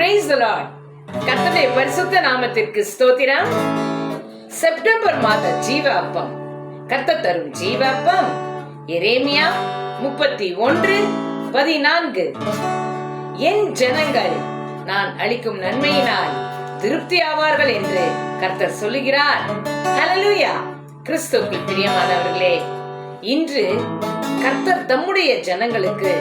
Praise the Lord கர்த்தருடைய பரிசுத்த நாமத்திற்கு ஸ்தோத்திரம். செப்டம்பர் மாத ஜீவ அப்பம் கர்த்தர் தரும் ஜீவ அப்பம் எரேமியா முப்பத்தி ஒன்று பதினான்கு. என் ஜனங்கள் நான் அளிக்கும் நன்மையினால் திருப்தி ஆவார்கள் என்று கர்த்தர் சொல்லுகிறார். ஹலலூயா கிறிஸ்துவுக்குள் பிரியமானவர்களே இன்று கர்த்தர் தம்முடைய ஜனங்களுக்கு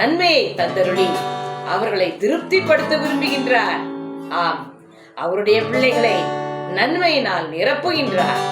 நன்மையை தந்தருளி அவர்களை திருப்திப்படுத்த விரும்புகின்றார். ஆம் அவருடைய பிள்ளைகளை நன்மையினால் நிரப்புகின்றார்.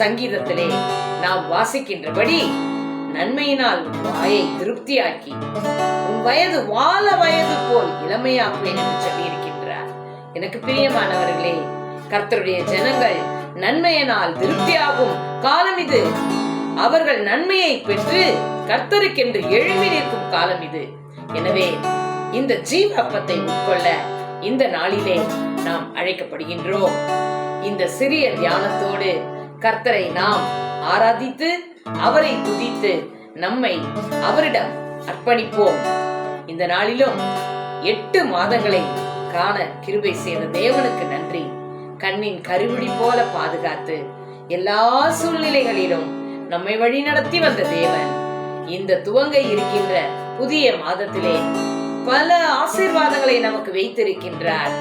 சங்கீதத்திலே நாம் வாசிக்கின்றபடி நன்மையினால் வாயை திருப்தியாக்கி உன் வயது வாழ வயது போல் இளமையாக்குவேன் என்று சொல்லியிருக்கின்றார். எனக்கு பிரியமானவர்களே கர்த்தருடைய ஜனங்கள் நன்மையினால் திருப்தியாகும் காலம் இது. அவர்கள் நன்மையை பெற்று கர்த்தருக்கென்று எழும்பி நிற்கும் காலம் இது. எனவே இந்த ஜீவ அப்பத்தை உட்கொள்ள இந்த நாளிலே நாம் அழைக்கப்படுகின்றோம். இந்த சிறிய தியானத்தோடு கர்த்தரை நாம் ஆராதித்து அவரை துதித்து நம்மை அவரிடம் அர்ப்பணிப்போம். இந்த நாளிலும் எட்டு மாதங்களை காண கிருபை செய்த தேவனுக்கு நன்றி. கண்ணின் கருவிழி போல பாதுகாத்து எல்லா சூழ்நிலைகளிலும் நம்மை வழிநடத்தி வந்த தேவன் இந்த துவங்க இருக்கின்ற புதிய மாதத்திலே பல ஆசீர்வாதங்களை நமக்கு வைத்திருக்கின்றார்.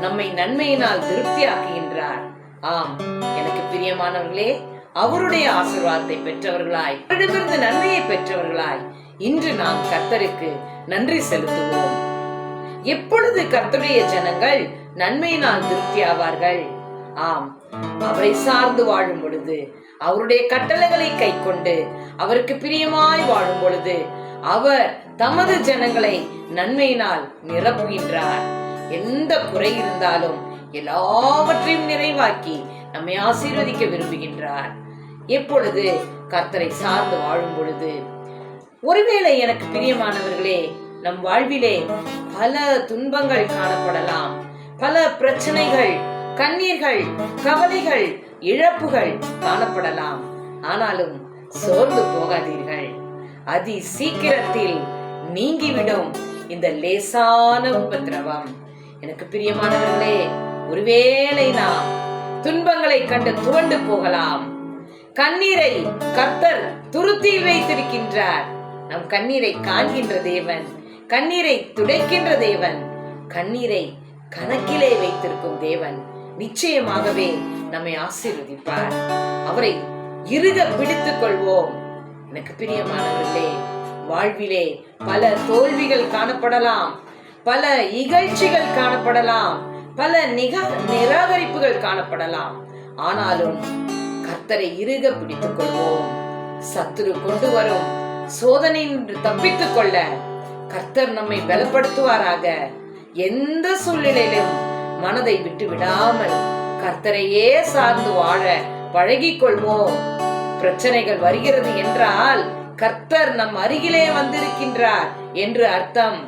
நம்மை நன்மையினால் திருப்தியாக்குகின்றார். ஆம் எனக்கு பிரியமானவர்களே அவருடைய ஆசீர்வாதத்தை பெற்றவர்களாய் அவரிடமிருந்து நன்மையை பெற்றவர்களாய் இன்று நாம் கர்த்தருக்கு நன்றி செலுத்துவோம். எப்பொழுது கர்த்தருடைய ஜனங்கள் நன்மையினால் திருப்தி ஆவார்கள் ஆம் அவரை சார்ந்து வாழும் பொழுது அவருடைய கட்டளைகளை கை கொண்டு அவருக்கு பிரியமாய் வாழும் பொழுது அவர் தமது ஜனங்களை நன்மையினால் நிரப்புகின்றார். எந்த குறை இருந்தாலும் எல்லாவற்றையும் நிறைவாக்கி நம்மை ஆசீர்வதிக்க விரும்புகின்றார். எப்பொழுது கர்த்தரை சார்ந்து வாழும் பொழுது ஒருவேளை எனக்கு பிரியமானவர்களே நம் வாழ்விலே பல துன்பங்கள் காணப்படலாம். பல பிரச்சனைகள் கண்ணீர்கள் கவலைகள் இழப்புகள் காணப்படலாம். ஆனாலும் சோர்ந்து போகாதீர்கள். அதி சீக்கிரத்தில் நீங்கிவிடும் இந்த லேசான உபத்திரவம். எனக்கு பிரியமானவர்களே ஒருவேளை நாம் துன்பங்களை கண்டு துவண்டு போகலாம். கண்ணீரை கர்த்தர் துருத்தியில் வைத்திருக்கின்றார். நம் கண்ணீரை காண்கின்ற தேவன் கண்ணீரை துடைக்கின்ற தேவன் கண்ணீரை கணக்கிலே வைத்திருக்கும் தேவன் நிச்சயமாகவே நம்மை ஆசீர்வதிப்பார். அவரை இருக பிடித்துக் கொள்வோம். எனக்கு பிரியமானவர்களே வாழ்விலே பல தோல்விகள் காணப்படலாம் பல இகழ்ச்சிகள் காணப்படலாம் பல நிக நிராகரிப்புகள் காணப்படலாம். ஆனாலும் கர்த்தரை இறுக பிடித்துக் கொள்வோம். சத்துரு கொண்டு வரும் சோதனை தப்பித்துக் கொள்ள கர்த்தர் நம்மை பலப்படுத்துவாராக. எந்த சூழ்நிலையிலும் மனதை விட்டு விடாமல் கர்த்தரையே சார்ந்து வாழ பழகிக் கொள்வோம். பிரச்சனைகள் வருகிறது என்றால் கர்த்தர் நம் அருகிலே வந்திருக்கின்றார் என்று அர்த்தம்.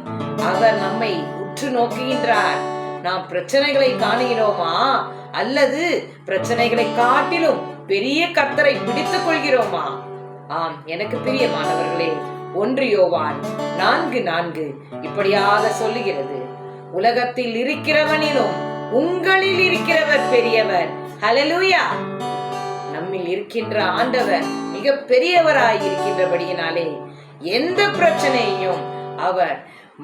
அவர் நம்மை உற்று நோக்குகின்றார். நாம் பிரச்சனைகளை காணுகிறோமா? அல்லது பிரச்சனைகளை காட்டிலும் பெரிய கர்த்தரை பிடித்துக் கொள்கிறோமா? ஆம் எனக்கு பிரியமானவர்களே ஒன்று யோவான் நான்கு நான்கு இப்படியாக சொல்லுகிறது. உலகத்தில் இருக்கிறவனிலும் உங்களில் இருக்கிறவர் பெரியவர். ஹலலூயா நம்மில் இருக்கின்ற ஆண்டவர் மிக பெரியவராய் இருக்கின்றபடியினாலே எந்த பிரச்சனையையும் அவர்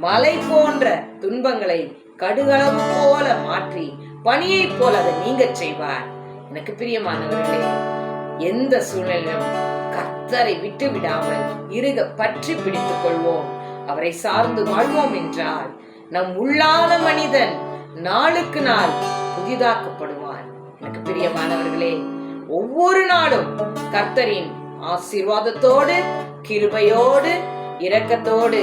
மலை போன்ற துன்பங்களை கடுகளவு போல மாற்றி பணியை போல அதை நீங்க செய்வார். எனக்கு பிரியமானவர்களே எந்த சூழ்நிலையிலும் கர்த்தரை விட்டு விடாமல் இருக பற்றி பிடித்துக் கொள்வோம். அவரை சார்ந்து வாழ்வோம் என்றால் நம் உள்ளான மனிதன் நாளுக்கு நாள் புதிதாக்கப்படுவான் எனக்கு பிரியமானவர்களே ஒவ்வொரு நாளும் கர்த்தரின் ஆசீர்வாதத்தோடு கிருபையோடு இரக்கத்தோடு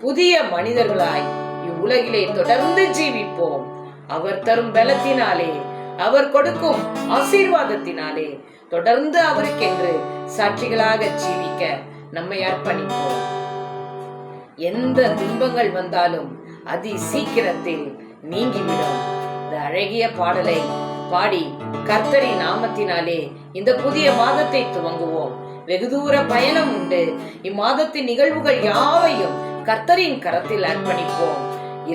புதிய மனிதர்களாய் இவ்வுலகிலே தொடர்ந்து ஜீவிப்போம். அவர் தரும் பலத்தினாலே அவர் கொடுக்கும் ஆசீர்வாதத்தினாலே தொடர்ந்து அவருக்கென்று சாட்சிகளாக ஜீவிக்க நம்மை அர்ப்பணிப்போம். எந்த துன்பங்கள் வந்தாலும் அதி சீக்கிரத்தில் நீங்கிவிடும். இந்த அழகிய பாடலை பாடி கர்த்தரின் நாமத்தினாலே இந்த புதிய மாதத்தை துவங்குவோம். வெகு தூர பயணம் உண்டு. இம்மாதத்தின் நிகழ்வுகள் யாவையும் கர்த்தரின் கரத்தில் அர்ப்பணிப்போம்.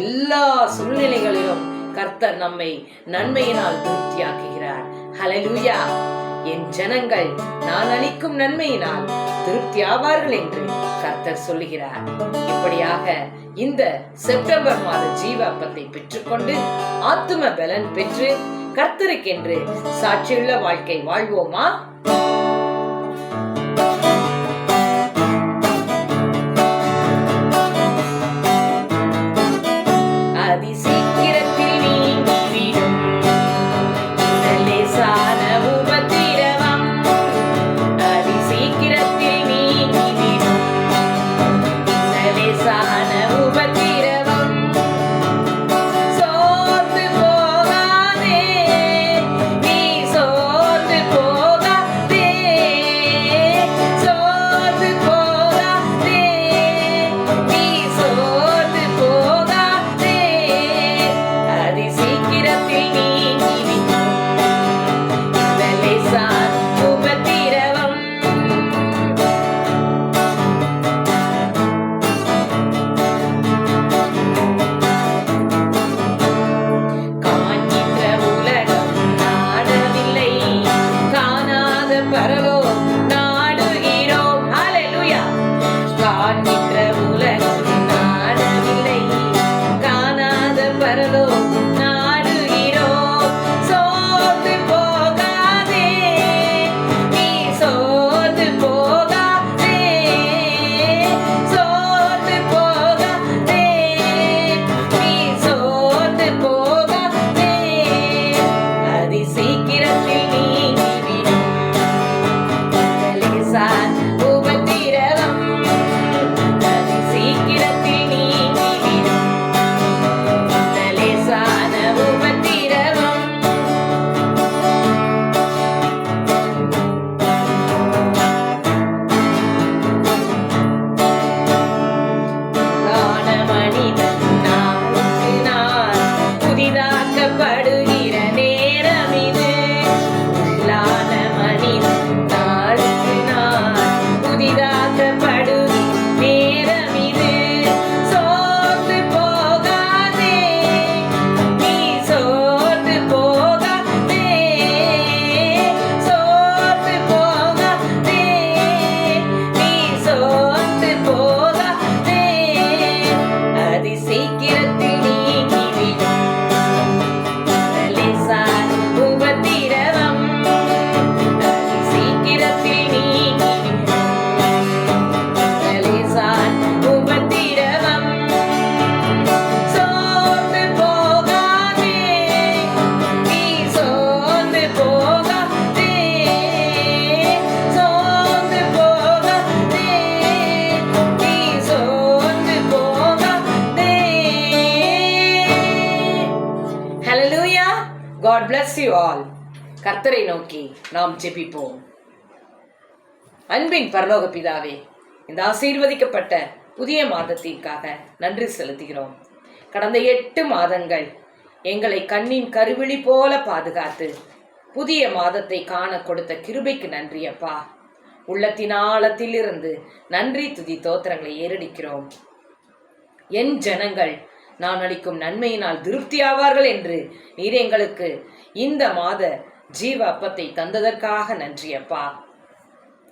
எல்லா சூழ்நிலைகளிலும் கர்த்தர் நம்மை நன்மையினால் திருப்தியாக்குகிறார். ஹலலூயா என் ஜனங்கள் நான் அளிக்கும் நன்மையினால் திருப்தி ஆவார்கள் என்று கர்த்தர் சொல்லுகிறார். இப்படியாக இந்த செப்டம்பர் மாத ஜீவ அப்பத்தை பெற்றுக்கொண்டு ஆத்தும பலன் பெற்று கர்த்தருக்கென்று சாட்சியுள்ள வாழ்க்கை வாழ்வோமா? பிளஸ் யூ ஆல் கர்த்தரை நோக்கி நாம் ஜெபிப்போம். அன்பின் பரலோக பிதாவே இந்த ஆசீர்வதிக்கப்பட்ட புதிய மாதத்திற்காக நன்றி செலுத்துகிறோம். கடந்த எட்டு மாதங்கள் எங்களை கண்ணின் கருவிழி போல பாதுகாத்து புதிய மாதத்தை காண கொடுத்த கிருபைக்கு நன்றி அப்பா. உள்ளத்தின் ஆழத்திலிருந்து நன்றி துதி தோத்திரங்களை ஏறடிக்கிறோம். என் ஜனங்கள் நான் அளிக்கும் நன்மையினால் திருப்தியாவார்கள் என்று நீர் எங்களுக்கு இந்த மாத ஜீவ அப்பத்தை தந்ததற்காக நன்றி அப்பா.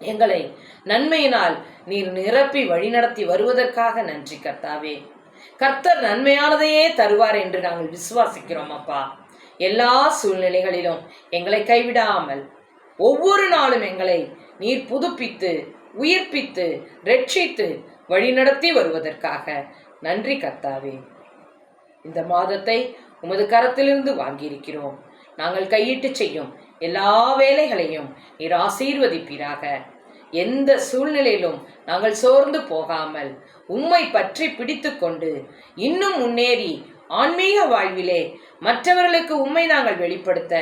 எங்களை நன்மையினால் நீர் நிரப்பி வழிநடத்தி வருவதற்காக நன்றி கர்த்தாவே. கர்த்தர் நன்மையானதையே தருவார் என்று நாங்கள் விசுவாசிக்கிறோம் அப்பா. எல்லா சூழ்நிலைகளிலும் எங்களை கைவிடாமல் ஒவ்வொரு நாளும் எங்களை நீர் புதுப்பித்து உயிர்ப்பித்து ரட்சித்து வழிநடத்தி வருவதற்காக நன்றி கர்த்தாவே. இந்த மாதத்தை உமது கரத்திலிருந்து வாங்கியிருக்கிறோம். நாங்கள் கையிட்டு செய்யும் எல்லா வேலைகளையும் நீர் ஆசீர்வதிப்பீராக. எந்த சூழ்நிலையிலும் நாங்கள் சோர்ந்து போகாமல் உம்மை பற்றி பிடித்து கொண்டு இன்னும் முன்னேறி ஆன்மீக வாழ்விலே மற்றவர்களுக்கு உம்மை நாங்கள் வெளிப்படுத்த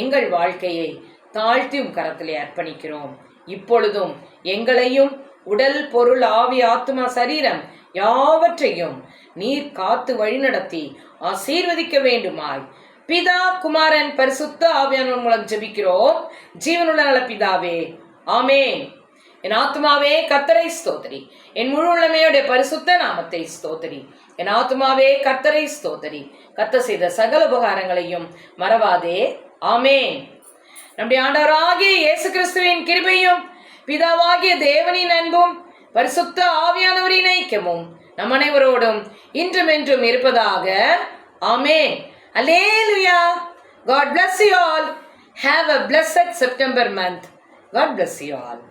எங்கள் வாழ்க்கையை தாழ்த்தியும் கரத்திலே அர்ப்பணிக்கிறோம். இப்பொழுதும் எங்களையும் உடல் பொருள் ஆவி ஆத்மா சரீரம் யாவற்றையும் நீர் காத்து வழிநடத்தி ஆசீர்வதிக்க வேண்டுமாய். பிதா குமாரன் பரிசுத்த ஆவியானவர் மூலம் ஜெபிக்கிறோம். ஜீவனுள்ள நல பிதாவே ஆமேன். என் ஆத்மாவே கர்த்தரை ஸ்தோத்திரி. என் முழு உள்ளமையுடைய பரிசுத்த நாமத்தை ஸ்தோத்திரி. என் ஆத்மாவே கர்த்தரை ஸ்தோத்திரி. கர்த்த செய்த சகல உபகாரங்களையும் மறவாதே. ஆமேன். நம்முடைய ஆண்டவராகிய இயேசு கிறிஸ்துவின் கிருபையும் பிதாவாகிய தேவனின் அன்பும் பரிசுத்த ஆவியானவரின் ஐக்கியமும் நம் அனைவரோடும் இன்றும் என்றும் இருப்பதாக ஆமே hallelujah God bless you all have a blessed September month God bless you all